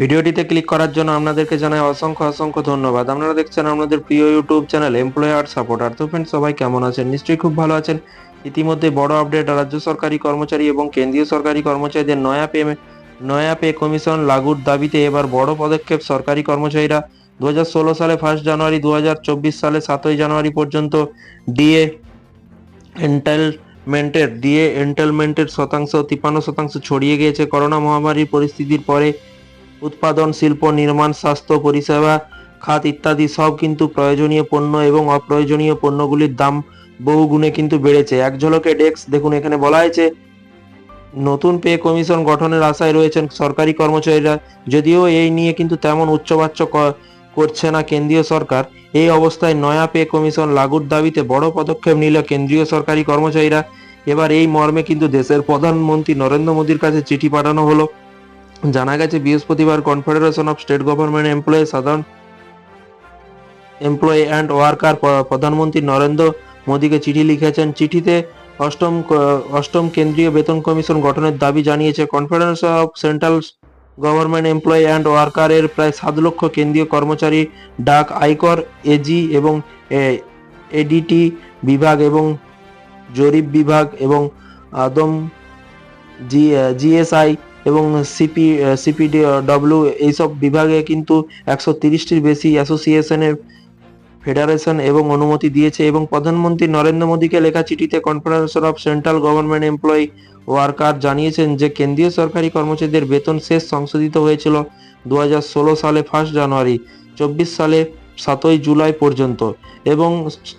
ভিডিওটিতে ক্লিক করার জন্য আপনাদেরকে জানাই অসংখ্য অসংখ্য ধন্যবাদ। আপনারা দেখছেন আমাদের প্রিয় ইউটিউব চ্যানেল এমপ্লয়ার সাপোর্টার। তো ফ্রেন্ড সবাই কেমন আছেন? নিশ্চয়ই খুব ভালো আছেন। ইতিমধ্যে বড় আপডেট, রাজ্য সরকারি কর্মচারী এবং কেন্দ্রীয় সরকারি কর্মচারীদের নয়া পে নয়া পে কমিশন লাগুর দাবিতে এবার বড় পদক্ষেপ সরকারি কর্মচারীরা। দু হাজার ষোলো সালে ফার্স্ট জানুয়ারি দু হাজার চব্বিশ সালে সাতই জানুয়ারি পর্যন্ত ডিএ এন্টাইলমেন্টের ডিএ এন্টাইলমেন্টের শতাংশ, তিপ্পান্ন শতাংশ ছড়িয়ে গিয়েছে। করোনা মহামারীর পরিস্থিতির পরে উৎপাদন, শিল্প, নির্মাণ, স্বাস্থ্য, পরিষেবা, খাত ইত্যাদি সব কিন্তু প্রয়োজনীয় পণ্য এবং অপ্রয়োজনীয় পণ্যগুলির দাম বহু গুণে কিন্তু বেড়েছে। এক ঝলকে ডেস্ক, দেখুন এখানে বলা হয়েছে, নতুন পে কমিশন গঠনের আশায় রয়েছেন সরকারি কর্মচারীরা। যদিও এই নিয়ে কিন্তু তেমন উচ্চবাচ্য করছে না কেন্দ্রীয় সরকার। এই অবস্থায় নয়া পে কমিশন লাগুর দাবিতে বড় পদক্ষেপ নিল কেন্দ্রীয় সরকারি কর্মচারীরা। এবার এই মর্মে কিন্তু দেশের প্রধানমন্ত্রী নরেন্দ্র মোদীর কাছে চিঠি পাঠানো হলো। জানা গেছে, বৃহস্পতিবার confederation of state government employee সাধারণ এমপ্লয়ি অ্যান্ড ওয়ার্কার প্রধানমন্ত্রী নরেন্দ্র মোদীকে চিঠি লিখেছেন। চিঠিতে অষ্টম অষ্টম কেন্দ্রীয় বেতন কমিশন গঠনের দাবি জানিয়েছে, confederation of central government employee and ওয়ার্কারের প্রায় সাত লক্ষ কেন্দ্রীয় কর্মচারী, ডাক আয়কর এজি এবং এডিটি বিভাগ এবং জরিপ বিভাগ এবং আদম জি জিএসআই এবং সিপি সিপিডি ডব্লিউ এইসব বিভাগে কিন্তু একশো তিরিশটির বেশি অ্যাসোসিয়েশনের ফেডারেশন এবং অনুমতি দিয়েছে এবং প্রধানমন্ত্রী নরেন্দ্র মোদীকে লেখা চিঠিতে confederation of central government employee worker জানিয়েছেন যে কেন্দ্রীয় সরকারি কর্মচারীদের বেতন শেষ সংশোধিত হয়েছিল দু হাজার ষোলো সালে ফার্স্ট জানুয়ারি চব্বিশ সালে সাতই জুলাই পর্যন্ত এবং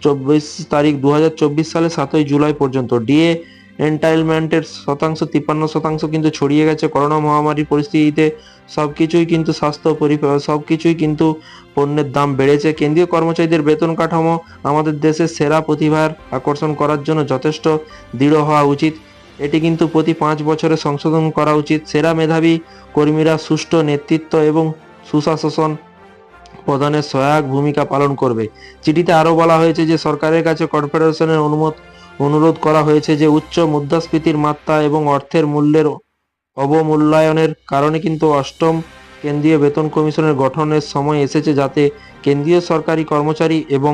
চব্বিশ তারিখ দু হাজার চব্বিশ সালে সাতই জুলাই পর্যন্ত। ডিএ এন্টাইলমেন্টের শতাংশ, তিপ্পান্ন শতাংশ কিন্তু ছড়িয়ে গেছে। করোনা মহামারীর পরিস্থিতিতে সব কিছুই কিন্তু স্বাস্থ্য পরি সব কিছুই কিন্তু পণ্যের দাম বেড়েছে। কেন্দ্রীয় কর্মচারীদের বেতন কাঠামো আমাদের দেশের সেরা প্রতিভার আকর্ষণ করার জন্য যথেষ্ট দৃঢ় হওয়া উচিত। এটি কিন্তু প্রতি পাঁচ বছরে সংশোধন করা উচিত। সেরা মেধাবী কর্মীরা সুষ্ঠু নেতৃত্ব এবং সুশাসন প্রদানের সহায়ক ভূমিকা পালন করবে। চিঠিতে আরও বলা হয়েছে যে, সরকারের কাছে কর্পোরেশনের অনুমত অনুরোধ করা হয়েছে যে উচ্চ মুদ্রাস্ফীতির মাত্রা এবং অর্থের মূল্যের অবমূল্যায়নের কারণে কিন্তু অষ্টম কেন্দ্রীয় বেতন কমিশনের গঠনের সময় এসেছে যাতে কেন্দ্রীয় সরকারি কর্মচারী এবং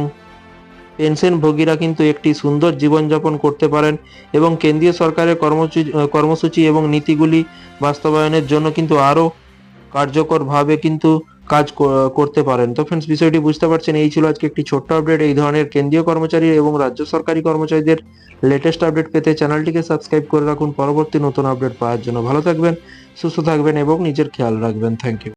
পেনশনভোগীরা কিন্তু একটি সুন্দর জীবনযাপন করতে পারেন এবং কেন্দ্রীয় সরকারের কর্মসূচি কর্মসূচি এবং নীতিগুলি বাস্তবায়নের জন্য কিন্তু আরও কার্যকরভাবে কিন্তু কাজ করতে পারেন। তো ফ্রেন্ডস বিষয়টি বুঝতে পারছেন, এই ছিল আজকে একটি ছোট্ট আপডেট এই ধরনের কেন্দ্রীয় কর্মচারী এবং রাজ্য সরকারি কর্মচারীদের লেটেস্ট আপডেট পেতে চ্যানেলটিকে সাবস্ক্রাইব করে রাখুন। পরবর্তী নতুন আপডেট পাওয়ার জন্য ভালো থাকবেন, সুস্থ থাকবেন এবং নিজের খেয়াল রাখবেন। Thank you